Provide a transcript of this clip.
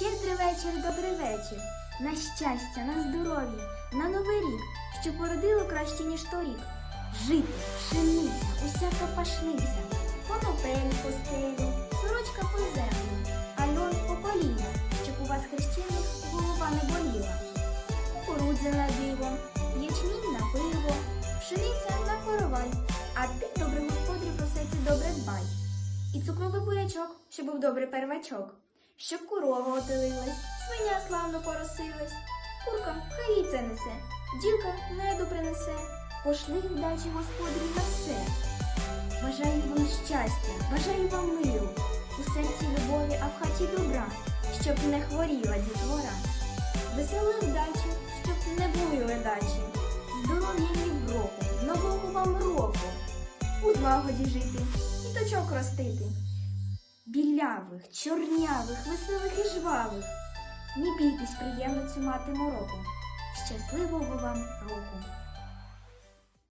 Щедрий вечір, добрий вечір. На щастя, на здоров'я, на новий рік, що породило краще, ніж торік. Жити, пшениця, усяка пашниця, конопель по стелі, сорочка по землю, а льон по коліна, щоб у вас хрещених голова не боліла. Кукурудза на диво, ячмінь на пиво, пшениця на коровай, а ти, добрий господарю, про все це добре дбай. І цукровий бурячок, щоб був добрий первачок, щоб корова отелилась, свиня славно поросилась, курка хай яйце несе, ділка меду принесе, пошли вдачі господарю на все. Бажаю вам щастя, бажаю вам миру, у серці любові, а в хаті добра, щоб не хворіла дітвора. Веселої вдачі, щоб не були ледачі, здоров'я ні в року, нового вам року, у злагоді жити, діточок ростити. Білявих, чорнявих, веселих і жвавих. Не бійтесь приємно цю мати мороку. Щасливого вам року!